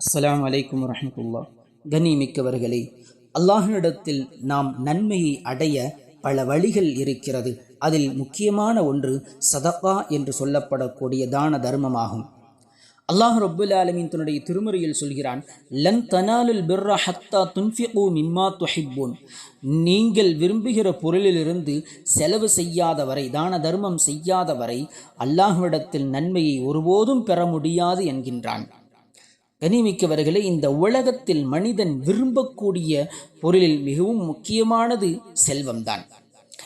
அஸ்ஸலாமு அலைக்கும் கனி மிக்கவர்களே அல்லாஹனிடத்தில் நாம் நன்மையை அடைய பல வழிகள் இருக்கிறது. அதில் முக்கியமான ஒன்று சதப்பா என்று சொல்லப்படக்கூடிய தான தர்மமாகும். அல்லாஹ் ரபுல் ஆலமீன் தன்னுடைய திருமுறையில் சொல்கிறான் லன் தனாலுல் பிர்ரா ஹத்தா துன்ஃபிகு மிம்மா துஹிப்பூன். நீங்கள் விரும்புகிற பொருளிலிருந்து செலவு செய்யாத வரை தான தர்மம் செய்யாத வரை அல்லாஹ்விடத்தில் நன்மையை ஒருபோதும் பெற முடியாது என்கின்றான். கனிமிக்கவர்களே இந்த உலகத்தில் மனிதன் விரும்பக்கூடிய பொருளில் மிகவும் முக்கியமானது செல்வம்தான்.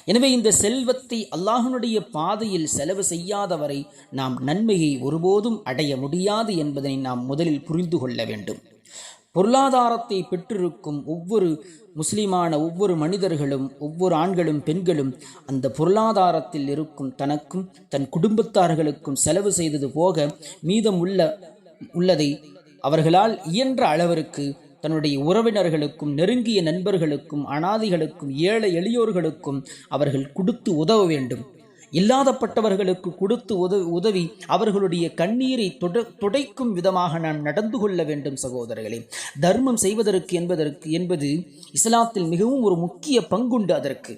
எனவே இந்த செல்வத்தை அல்லாஹனுடைய பாதையில் செலவு செய்யாதவரை நாம் நன்மையை ஒருபோதும் அடைய முடியாது என்பதனை நாம் முதலில் புரிந்து கொள்ள வேண்டும். பொருளாதாரத்தை பெற்றிருக்கும் ஒவ்வொரு முஸ்லிமான ஒவ்வொரு மனிதர்களும் ஒவ்வொரு ஆண்களும் பெண்களும் அந்த பொருளாதாரத்தில் இருக்கும் தனக்கும் தன் குடும்பத்தார்களுக்கும் செலவு செய்தது போக மீதம் உள்ள உள்ளதை அவர்களால் இயன்ற அளவிற்கு தன்னுடைய உறவினர்களுக்கும் நெருங்கிய நண்பர்களுக்கும் அனாதிகளுக்கும் ஏழை எளியோர்களுக்கும் அவர்கள் கொடுத்து உதவ வேண்டும். இல்லாதப்பட்டவர்களுக்கு கொடுத்து உதவி உதவி அவர்களுடைய கண்ணீரை தொட துடைக்கும் விதமாக நாம் நடந்து கொள்ள வேண்டும் சகோதரர்களே. தர்மம் செய்வதற்கு என்பதற்கு என்பது இஸ்லாத்தில் மிகவும் ஒரு முக்கிய பங்குண்டு அதற்கு.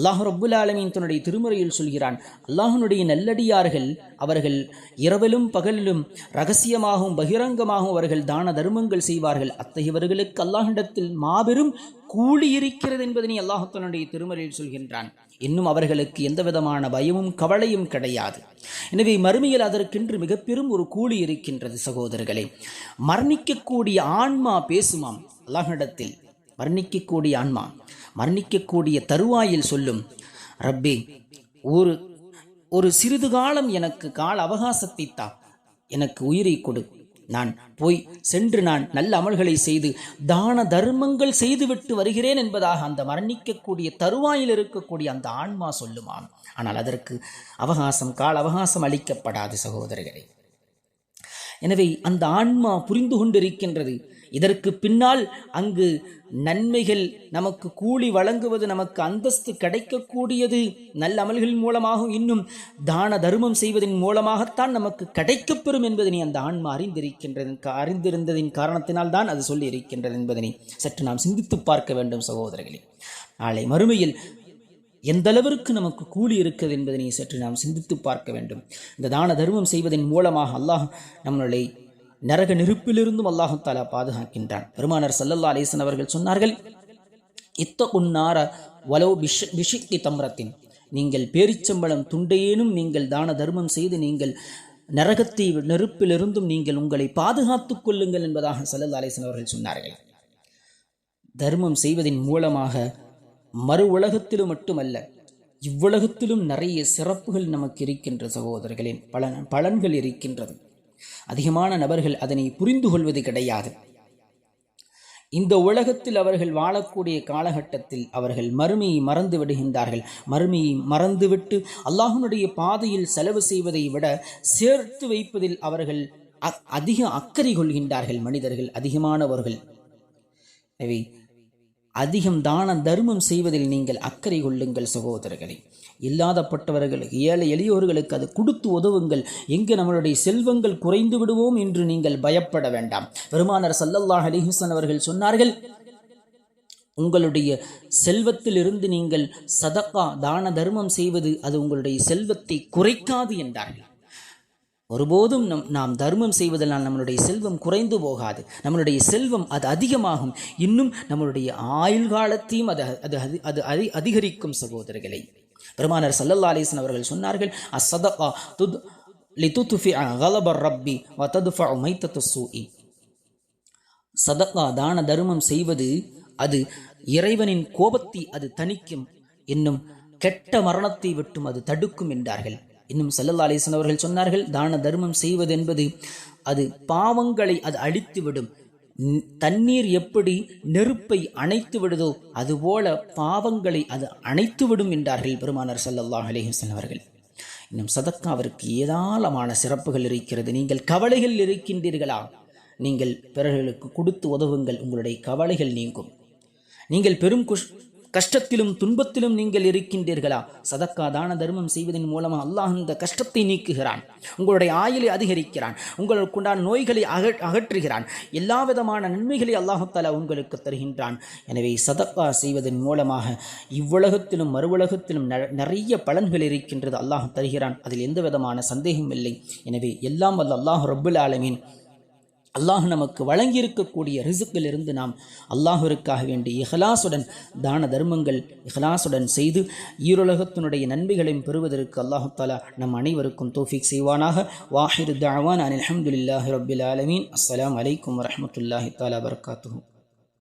அல்லாஹ் ரப்புல் ஆலமீன் தன்னுடைய திருமுறையில் சொல்கிறான் அல்லாஹனுடைய நல்லடியார்கள் அவர்கள் இரவிலும் பகலிலும் ரகசியமாகவும் பகிரங்கமாகவும் அவர்கள் தான தர்மங்கள் செய்வார்கள். அத்தகையவர்களுக்கு அல்லாஹிடத்தில் மாபெரும் கூலி இருக்கிறது என்பதனை அல்லாஹத்தனுடைய திருமறையில் சொல்கின்றான். இன்னும் அவர்களுக்கு எந்த விதமான பயமும் கவலையும் கிடையாது. எனவே மறுமையில் அதற்கென்று மிக பெரும் ஒரு கூலி இருக்கின்றது சகோதரர்களே. மரணிக்கக்கூடிய ஆன்மா பேசுமாம். அல்லாஹிடத்தில் மரணிக்கக்கூடிய ஆன்மா மரணிக்கக்கூடிய தருவாயில் சொல்லும் ரப்பே ஒரு ஒரு சிறிது காலம் எனக்கு கால அவகாசத்தை தா எனக்கு உயிரை கொடு. நான் போய் சென்று நான் நல்ல அமல்களை செய்து தான தர்மங்கள் செய்துவிட்டு வருகிறேன் என்பதாக அந்த மரணிக்கக்கூடிய தருவாயில் இருக்கக்கூடிய அந்த ஆன்மா சொல்லுமாம். ஆனால் அதற்கு அவகாசம் கால அவகாசம் அளிக்கப்படாது சகோதரர்களே. எனவே அந்த ஆன்மா புரிந்து கொண்டிருக்கின்றது. இதற்கு பின்னால் அங்கு நன்மைகள் நமக்கு கூலி வழங்குவது நமக்கு அந்தஸ்து கிடைக்கக்கூடியது. நல்ல அமல்கள் மூலமாகவும் இன்னும் தான தர்மம் செய்வதன் மூலமாகத்தான் நமக்கு கிடைக்கப்பெறும் என்பதனை அந்த ஆன்மா அறிந்திருக்கின்றது. அறிந்திருந்ததின் காரணத்தினால் தான் அது சொல்லி இருக்கின்றது என்பதனை சற்று நாம் சிந்தித்து பார்க்க வேண்டும் சகோதரர்களே. நாளை மறுமையில் எந்த அளவிற்கு நமக்கு கூலி இருக்கிறது என்பதனை சற்று நாம் சிந்தித்து பார்க்க வேண்டும். இந்த தான தர்மம் செய்வதன் மூலமாக அல்லாஹ் நம்மளை நரக நெருப்பிலிருந்தும் அல்லாஹாலா பாதுகாக்கின்றான். பெருமானர் சல்லல்லா அலிசன் அவர்கள் சொன்னார்கள் இத்த உன்னார வலோ பிஷ பிஷிக்கி தம்ரத்தின். நீங்கள் பேரிச்சம்பளம் துண்டையேனும் நீங்கள் தான தர்மம் செய்து நீங்கள் நரகத்தை நெருப்பிலிருந்தும் நீங்கள் உங்களை பாதுகாத்துக் கொள்ளுங்கள் என்பதாக சல்லல்லா அலிசன் அவர்கள் சொன்னார்கள். தர்மம் செய்வதன் மூலமாக மறு உலகத்திலும் மட்டுமல்ல இவ்வுலகத்திலும் நிறைய சிறப்புகள் நமக்கு இருக்கின்ற சகோதரர்களே பலன் பலன்கள் இருக்கின்றது. அதிகமான நபர்கள் அதனை புரிந்து கொள்வது கிடையாது. இந்த உலகத்தில் அவர்கள் வாழக்கூடிய காலகட்டத்தில் அவர்கள் மறுமையை மறந்து விடுகின்றார்கள். மறுமையை மறந்துவிட்டு அல்லாஹனுடைய பாதையில் செலவு செய்வதை விட சேர்த்து வைப்பதில் அவர்கள் அதிக அக்கறை கொள்கின்றார்கள் மனிதர்கள் அதிகமானவர்கள். எனவே அதிகம் தான தர்மம் செய்வதில் நீங்கள் அக்கறை கொள்ளுங்கள் சகோதரர்களே. இல்லாதப்பட்டவர்களுக்கு ஏழை எளியோர்களுக்கு அது கொடுத்து உதவுங்கள். எங்கே நம்மளுடைய செல்வங்கள் குறைந்து விடுவோம் என்று நீங்கள் பயப்பட வேண்டாம். பெருமானர் சல்லல்லாஹ் அலிஹுசன் அவர்கள் சொன்னார்கள் உங்களுடைய செல்வத்திலிருந்து நீங்கள் சதக்கா தான தர்மம் செய்வது அது உங்களுடைய செல்வத்தை குறைக்காது என்றார்கள். ஒருபோதும் நம் நாம் தர்மம் செய்வதனால் நம்மளுடைய செல்வம் குறைந்து போகாது. நம்மளுடைய செல்வம் அது அதிகமாகும். இன்னும் நம்மளுடைய ஆயுள் காலத்தையும் அது அது அது அது அதிகரிக்கும் சகோதரர்களை. பெருமானர் சல்லல்லா அலிசன் அவர்கள் சொன்னார்கள் அசதகா துத் லிதுத்துஃபி அகலபர் ரப்பி வ மைத்தத்து சூஇ சதகா தான தர்மம் செய்வது அது இறைவனின் கோபத்தை அது தணிக்கும் என்னும் கெட்ட மரணத்தை விட்டும் அது தடுக்கும் என்றார்கள். இன்னும் செல்லல்லா அலிசன் அவர்கள் சொன்னார்கள் தான தர்மம் செய்வது என்பது அது பாவங்களை அது அழித்துவிடும். தண்ணீர் எப்படி நெருப்பை அணைத்து விடுதோ அதுபோல பாவங்களை அது அணைத்து விடும் என்றார்கள் பெருமானார் சல்லல்லாஹ் அலிஹசன் அவர்கள். இன்னும் சதக்காவிற்கு ஏதாளமான சிறப்புகள் இருக்கிறது. நீங்கள் கவலைகள் இருக்கின்றீர்களா? நீங்கள் பிறர்களுக்கு கொடுத்து உதவுங்கள் உங்களுடைய கவலைகள் நீங்கும். நீங்கள் பெரும் குஷ் கஷ்டத்திலும் துன்பத்திலும் நீங்கள் இருக்கின்றீர்களா? சதக்கா தான தர்மம் செய்வதன் மூலமாக அல்லாஹ் இந்த கஷ்டத்தை நீக்குகிறான். உங்களுடைய ஆயுளை அதிகரிக்கிறான். உங்களுக்குண்டான நோய்களை அக அகற்றுகிறான். எல்லா விதமான நன்மைகளை அல்லாஹாலா உங்களுக்கு தருகின்றான். எனவே சதக்கா செய்வதன் மூலமாக இவ்வுலகத்திலும் மறுவுலகத்திலும் ந- நிறைய பலன்கள் இருக்கின்றது அல்லாஹ் தருகிறான். அதில் எந்த விதமான சந்தேகம் இல்லை. எனவே எல்லாம் வல்ல அல்லாஹ் ரபுல் ஆலமீன் அல்லாஹ் நமக்கு வழங்கியிருக்கக்கூடிய ரிசுக்கிலிருந்து நாம் அல்லாஹிற்காக வேண்டி இஹலாசுடன் தான தர்மங்கள் இஹலாசுடன் செய்து ஈருலகத்தினுடைய நன்மைகளையும் பெறுவதற்கு அல்லாஹு தாலா நம் அனைவருக்கும் தோஃபிக் செய்வானாக. வாஹிரு தாவான் அனில் அஹமதுல்லாஹி ரபில் ஆலமீன். அஸ்லாம் வலைக்கம் வரமத்துல்லாஹி தாலா வபரகாத்துஹு.